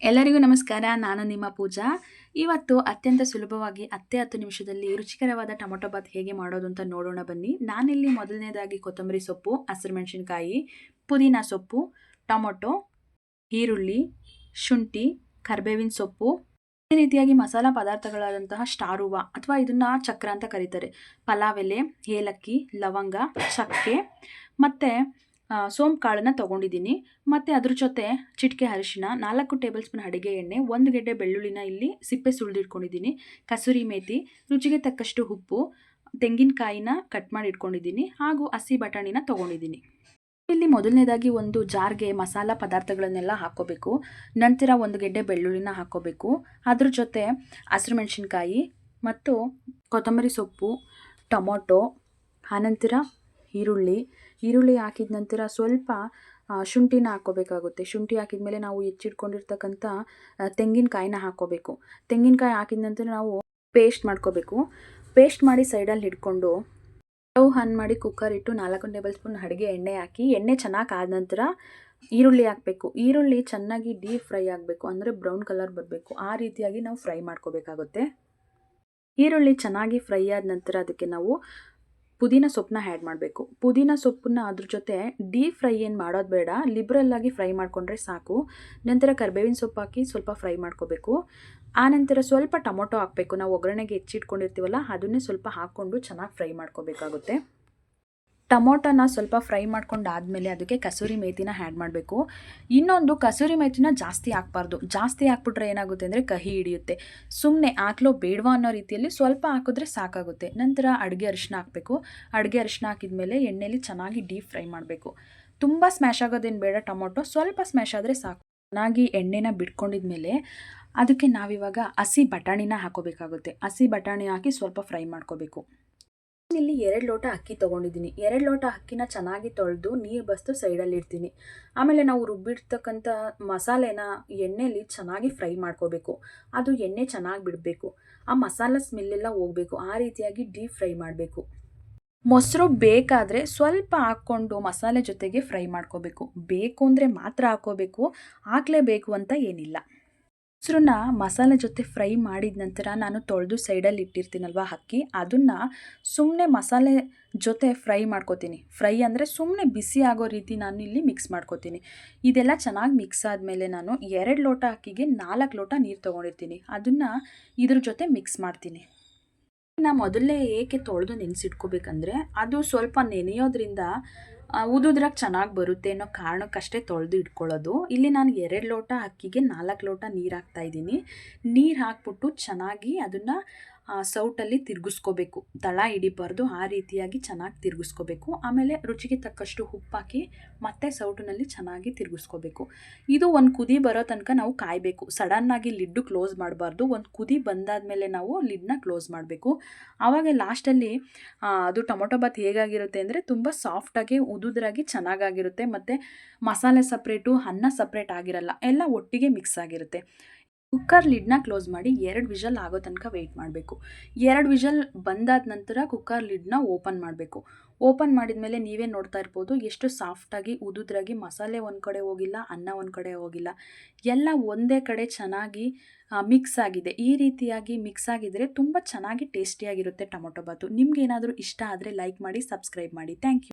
ಎಲ್ಲರಿಗೂ ನಮಸ್ಕಾರ, ನಾನು ನಿಮ್ಮ ಪೂಜಾ. ಇವತ್ತು ಅತ್ಯಂತ ಸುಲಭವಾಗಿ ಹತ್ತೆ ಹತ್ತು ನಿಮಿಷದಲ್ಲಿ ರುಚಿಕರವಾದ ಟೊಮೊಟೊ ಬಾತ್ ಹೇಗೆ ಮಾಡೋದು ಅಂತ ನೋಡೋಣ ಬನ್ನಿ. ನಾನಿಲ್ಲಿ ಮೊದಲನೇದಾಗಿ ಕೊತ್ತಂಬರಿ ಸೊಪ್ಪು, ಹಸಿರು ಮೆಣಸಿನ್ಕಾಯಿ, ಪುದೀನ ಸೊಪ್ಪು, ಟೊಮೊಟೊ, ಈರುಳ್ಳಿ, ಶುಂಠಿ, ಕರ್ಬೇವಿನ ಸೊಪ್ಪು. ಈ ರೀತಿಯಾಗಿ ಮಸಾಲ ಪದಾರ್ಥಗಳಾದಂತಹ ಸ್ಟಾರ್ ಹೂವ ಅಥವಾ ಇದನ್ನು ಚಕ್ರ ಅಂತ ಕರೀತಾರೆ. ಪಲಾವ್ ಎಲೆ, ಏಲಕ್ಕಿ, ಲವಂಗ, ಚಕ್ಕೆ ಮತ್ತು ಸೋಂಪು ಕಾಳನ್ನು ತೊಗೊಂಡಿದ್ದೀನಿ. ಮತ್ತು ಅದ್ರ ಜೊತೆ ಚಿಟಿಕೆ ಅರಿಶಿನ, ನಾಲ್ಕು ಟೇಬಲ್ ಸ್ಪೂನ್ ಅಡುಗೆ ಎಣ್ಣೆ, ಒಂದು ಗೆಡ್ಡೆ ಬೆಳ್ಳುಳ್ಳಿನ ಇಲ್ಲಿ ಸಿಪ್ಪೆ ಸುಳಿದಿಟ್ಕೊಂಡಿದ್ದೀನಿ. ಕಸೂರಿ ಮೇಥಿ ರುಚಿಗೆ ತಕ್ಕಷ್ಟು ಉಪ್ಪು, ತೆಂಗಿನಕಾಯಿನ ಕಟ್ ಮಾಡಿ ಇಟ್ಕೊಂಡಿದ್ದೀನಿ ಹಾಗೂ ಹಸಿ ಬಟಾಣಿನ ತೊಗೊಂಡಿದ್ದೀನಿ. ಇಲ್ಲಿ ಮೊದಲನೇದಾಗಿ ಒಂದು ಜಾರ್ಗೆ ಮಸಾಲ ಪದಾರ್ಥಗಳನ್ನೆಲ್ಲ ಹಾಕ್ಕೋಬೇಕು. ನಂತರ ಒಂದು ಗೆಡ್ಡೆ ಬೆಳ್ಳುಳ್ಳಿನ ಹಾಕೋಬೇಕು ಅದ್ರ ಜೊತೆ ಹಸಿರು ಮೆಣಸಿನ್ಕಾಯಿ ಮತ್ತು ಕೊತ್ತಂಬರಿ ಸೊಪ್ಪು, ಟೊಮೊಟೊ, ಆನಂತರ ಈರುಳ್ಳಿ ಈರುಳ್ಳಿ ಹಾಕಿದ ನಂತರ ಸ್ವಲ್ಪ ಶುಂಠಿನ ಹಾಕೋಬೇಕಾಗುತ್ತೆ ಶುಂಠಿ ಹಾಕಿದ ಮೇಲೆ ನಾವು ಹೆಚ್ಚಿಟ್ಕೊಂಡಿರ್ತಕ್ಕಂಥ ತೆಂಗಿನಕಾಯಿನ ಹಾಕೋಬೇಕು ತೆಂಗಿನಕಾಯಿ ಹಾಕಿದ ನಂತರ ನಾವು ಪೇಸ್ಟ್ ಮಾಡ್ಕೋಬೇಕು. ಪೇಸ್ಟ್ ಮಾಡಿ ಸೈಡಲ್ಲಿ ಹಿಡ್ಕೊಂಡು ಸ್ಟವ್ ಆನ್ ಮಾಡಿ ಕುಕ್ಕರ್ ಇಟ್ಟು ನಾಲ್ಕು ಟೇಬಲ್ ಸ್ಪೂನ್ ಅಡುಗೆ ಎಣ್ಣೆ ಹಾಕಿ, ಎಣ್ಣೆ ಚೆನ್ನಾಗಿ ಆದ ನಂತರ ಈರುಳ್ಳಿ ಹಾಕಬೇಕು. ಈರುಳ್ಳಿ ಚೆನ್ನಾಗಿ ಡೀಪ್ ಫ್ರೈ ಆಗಬೇಕು, ಅಂದರೆ ಬ್ರೌನ್ ಕಲರ್ ಬರಬೇಕು. ಆ ರೀತಿಯಾಗಿ ನಾವು ಫ್ರೈ ಮಾಡ್ಕೋಬೇಕಾಗುತ್ತೆ. ಈರುಳ್ಳಿ ಚೆನ್ನಾಗಿ ಫ್ರೈ ಆದ ನಂತರ ಅದಕ್ಕೆ ನಾವು ಪುದೀನ ಸೊಪ್ಪನ್ನ ಆ್ಯಡ್ ಮಾಡಬೇಕು. ಪುದೀನ ಸೊಪ್ಪನ್ನ ಅದ್ರ ಜೊತೆ ಡೀಪ್ ಫ್ರೈ ಏನು ಮಾಡೋದು ಬೇಡ. ಲಿಬ್ರಲ್ಲಾಗಿ ಫ್ರೈ ಮಾಡಿಕೊಂಡ್ರೆ ಸಾಕು. ನಂತರ ಕರ್ಬೇವಿನ ಸೊಪ್ಪು ಹಾಕಿ ಸ್ವಲ್ಪ ಫ್ರೈ ಮಾಡ್ಕೋಬೇಕು. ಆನಂತರ ಸ್ವಲ್ಪ ಟೊಮೊಟೊ ಹಾಕಬೇಕು. ನಾವು ಒಗ್ಗರಣೆಗೆ ಹೆಚ್ಚಿಟ್ಕೊಂಡಿರ್ತೀವಲ್ಲ, ಅದನ್ನೇ ಸ್ವಲ್ಪ ಹಾಕ್ಕೊಂಡು ಚೆನ್ನಾಗಿ ಫ್ರೈ ಮಾಡ್ಕೋಬೇಕಾಗುತ್ತೆ. ಟೊಮೊಟೊನ ಸ್ವಲ್ಪ ಫ್ರೈ ಮಾಡ್ಕೊಂಡು ಆದಮೇಲೆ ಅದಕ್ಕೆ ಕಸೂರಿ ಮೇಥಿನ ಆ್ಯಡ್ ಮಾಡಬೇಕು. ಇನ್ನೊಂದು ಕಸೂರಿ ಮೇಥಿನ ಜಾಸ್ತಿ ಹಾಕ್ಬಾರ್ದು. ಜಾಸ್ತಿ ಹಾಕ್ಬಿಟ್ರೆ ಏನಾಗುತ್ತೆ ಅಂದರೆ ಕಹಿ ಹಿಡಿಯುತ್ತೆ. ಸುಮ್ಮನೆ ಹಾಕ್ಲೋ ಬೇಡವಾ ಅನ್ನೋ ರೀತಿಯಲ್ಲಿ ಸ್ವಲ್ಪ ಹಾಕಿದ್ರೆ ಸಾಕಾಗುತ್ತೆ. ನಂತರ ಅಡುಗೆ ಅರಿಶಿನ ಹಾಕಬೇಕು. ಅಡುಗೆ ಅರಿಶಿನ ಹಾಕಿದ್ಮೇಲೆ ಎಣ್ಣೆಲಿ ಚೆನ್ನಾಗಿ ಡೀಪ್ ಫ್ರೈ ಮಾಡಬೇಕು. ತುಂಬ ಸ್ಮ್ಯಾಶ್ ಆಗೋದೇನು ಬೇಡ ಟೊಮೊಟೊ. ಸ್ವಲ್ಪ ಸ್ಮ್ಯಾಶ್ ಆದರೆ ಸಾಕು. ಚೆನ್ನಾಗಿ ಎಣ್ಣೆನ ಬಿಟ್ಕೊಂಡಿದ್ಮೇಲೆ ಅದಕ್ಕೆ ನಾವಿವಾಗ ಹಸಿ ಬಟಾಣಿನ ಹಾಕೋಬೇಕಾಗುತ್ತೆ. ಹಸಿ ಬಟಾಣಿ ಹಾಕಿ ಸ್ವಲ್ಪ ಫ್ರೈ ಮಾಡ್ಕೋಬೇಕು. ಇಲ್ಲಿ ಎರಡು ಲೋಟ ಅಕ್ಕಿ ತೊಗೊಂಡಿದ್ದೀನಿ. ಎರಡು ಲೋಟ ಅಕ್ಕಿನ ಚೆನ್ನಾಗಿ ತೊಳೆದು ನೀರು ಬಸ್ತು ಸೈಡಲ್ಲಿ ಇಡ್ತೀನಿ. ಆಮೇಲೆ ನಾವು ರುಬ್ಬಿಡ್ತಕ್ಕಂಥ ಮಸಾಲೆನ ಎಣ್ಣೆಲಿ ಚೆನ್ನಾಗಿ ಫ್ರೈ ಮಾಡ್ಕೋಬೇಕು. ಅದು ಎಣ್ಣೆ ಚೆನ್ನಾಗಿ ಬಿಡಬೇಕು. ಆ ಮಸಾಲ ಸ್ಮೆಲ್ಲೆಲ್ಲ ಹೋಗಬೇಕು. ಆ ರೀತಿಯಾಗಿ ಡೀಪ್ ಫ್ರೈ ಮಾಡಬೇಕು. ಮೊಸರು ಬೇಕಾದರೆ ಸ್ವಲ್ಪ ಹಾಕ್ಕೊಂಡು ಮಸಾಲೆ ಜೊತೆಗೆ ಫ್ರೈ ಮಾಡ್ಕೋಬೇಕು. ಬೇಕು ಅಂದರೆ ಮಾತ್ರ ಹಾಕೋಬೇಕು ಹಾಕಲೇಬೇಕು ಅಂತ ಏನಿಲ್ಲ. ಮೊಸರನ್ನ ಮಸಾಲೆ ಜೊತೆ ಫ್ರೈ ಮಾಡಿದ ನಂತರ ನಾನು ತೊಳೆದು ಸೈಡಲ್ಲಿ ಇಟ್ಟಿರ್ತೀನಲ್ವ ಅಕ್ಕಿ, ಅದನ್ನು ಸುಮ್ಮನೆ ಮಸಾಲೆ ಜೊತೆ ಫ್ರೈ ಮಾಡ್ಕೋತೀನಿ. ಫ್ರೈ ಅಂದರೆ ಸುಮ್ಮನೆ ಬಿಸಿ ಆಗೋ ರೀತಿ ನಾನು ಇಲ್ಲಿ ಮಿಕ್ಸ್ ಮಾಡ್ಕೋತೀನಿ. ಇದೆಲ್ಲ ಚೆನ್ನಾಗಿ ಮಿಕ್ಸ್ ಆದಮೇಲೆ ನಾನು ಎರಡು ಲೋಟ ಅಕ್ಕಿಗೆ ನಾಲ್ಕು ಲೋಟ ನೀರು ತೊಗೊಂಡಿರ್ತೀನಿ. ಅದನ್ನು ಇದ್ರ ಜೊತೆ ಮಿಕ್ಸ್ ಮಾಡ್ತೀನಿ. ನಾ ಮೊದಲೇ ಏಕೆ ತೊಳೆದು ನೆನೆಸಿಟ್ಕೋಬೇಕಂದ್ರೆ ಅದು ಸ್ವಲ್ಪ ನೆನೆಯೋದ್ರಿಂದ ಉದುದ್ರಾಗ ಚೆನ್ನಾಗಿ ಬರುತ್ತೆ ಅನ್ನೋ ಕಾರಣಕ್ಕಷ್ಟೇ ತೊಳೆದು ಇಟ್ಕೊಳ್ಳೋದು. ಇಲ್ಲಿ ನಾನು ಎರಡು ಲೋಟ ಅಕ್ಕಿಗೆ ನಾಲ್ಕು ಲೋಟ ನೀರು ಹಾಕ್ತಾಯಿದ್ದೀನಿ ನೀರು ಹಾಕ್ಬಿಟ್ಟು ಚೆನ್ನಾಗಿ ಅದನ್ನು ಸೌಟಲ್ಲಿ ತಿರುಗಿಸ್ಕೋಬೇಕು. ತಳ ಹಿಡಿಬಾರ್ದು, ಆ ರೀತಿಯಾಗಿ ಚೆನ್ನಾಗಿ ತಿರುಗಿಸ್ಕೋಬೇಕು. ಆಮೇಲೆ ರುಚಿಗೆ ತಕ್ಕಷ್ಟು ಉಪ್ಪಾಕಿ ಮತ್ತೆ ಸೌಟಿನಲ್ಲಿ ಚೆನ್ನಾಗಿ ತಿರುಗಿಸ್ಕೋಬೇಕು. ಇದು ಒಂದು ಕುದಿ ಬರೋ ತನಕ ನಾವು ಕಾಯಬೇಕು. ಸಡನ್ನಾಗಿ ಲಿಡ್ಡು ಕ್ಲೋಸ್ ಮಾಡಬಾರ್ದು. ಒಂದು ಕುದಿ ಬಂದಾದ ಮೇಲೆ ನಾವು ಲಿಡ್ನ ಕ್ಲೋಸ್ ಮಾಡಬೇಕು. ಆವಾಗ ಲಾಸ್ಟಲ್ಲಿ ಅದು ಟೊಮೊಟೊ ಬಾತ್ ಹೇಗಾಗಿರುತ್ತೆ ಅಂದರೆ ತುಂಬ ಸಾಫ್ಟಾಗಿ ಉದುದ್ರಾಗಿ ಚೆನ್ನಾಗಾಗಿರುತ್ತೆ. ಮತ್ತು ಮಸಾಲೆ ಸಪ್ರೇಟು, ಅನ್ನ ಸಪ್ರೇಟ್ ಆಗಿರಲ್ಲ, ಎಲ್ಲ ಒಟ್ಟಿಗೆ ಮಿಕ್ಸ್ ಆಗಿರುತ್ತೆ. ಕುಕ್ಕರ್ ಲಿಡ್ನ ಕ್ಲೋಸ್ ಮಾಡಿ ಎರಡು ವಿಷಲ್ ಆಗೋ ತನಕ ವೆಯ್ಟ್ ಮಾಡಬೇಕು. ಎರಡು ವಿಷಲ್ ಬಂದಾದ ನಂತರ ಕುಕ್ಕರ್ ಲಿಡ್ನ ಓಪನ್ ಮಾಡಬೇಕು. ಓಪನ್ ಮಾಡಿದ ಮೇಲೆ ನೀವೇ ನೋಡ್ತಾ ಇರ್ಬೋದು, ಎಷ್ಟು ಸಾಫ್ಟಾಗಿ ಉದುದ್ರಾಗಿ ಮಸಾಲೆ ಒಂದು ಕಡೆ ಹೋಗಿಲ್ಲ, ಅನ್ನ ಒಂದು ಕಡೆ ಹೋಗಿಲ್ಲ. ಎಲ್ಲ ಒಂದೇ ಕಡೆ ಚೆನ್ನಾಗಿ ಮಿಕ್ಸ್ ಆಗಿದೆ. ಈ ರೀತಿಯಾಗಿ ಮಿಕ್ಸ್ ಆಗಿದ್ರೆ ತುಂಬ ಚೆನ್ನಾಗಿ ಟೇಸ್ಟಿಯಾಗಿರುತ್ತೆ ಟೊಮೊಟೊ ಬಾತು. ನಿಮ್ಗೆ ಏನಾದರೂ ಇಷ್ಟ ಆದರೆ ಲೈಕ್ ಮಾಡಿ, ಸಬ್ಸ್ಕ್ರೈಬ್ ಮಾಡಿ. Thank you.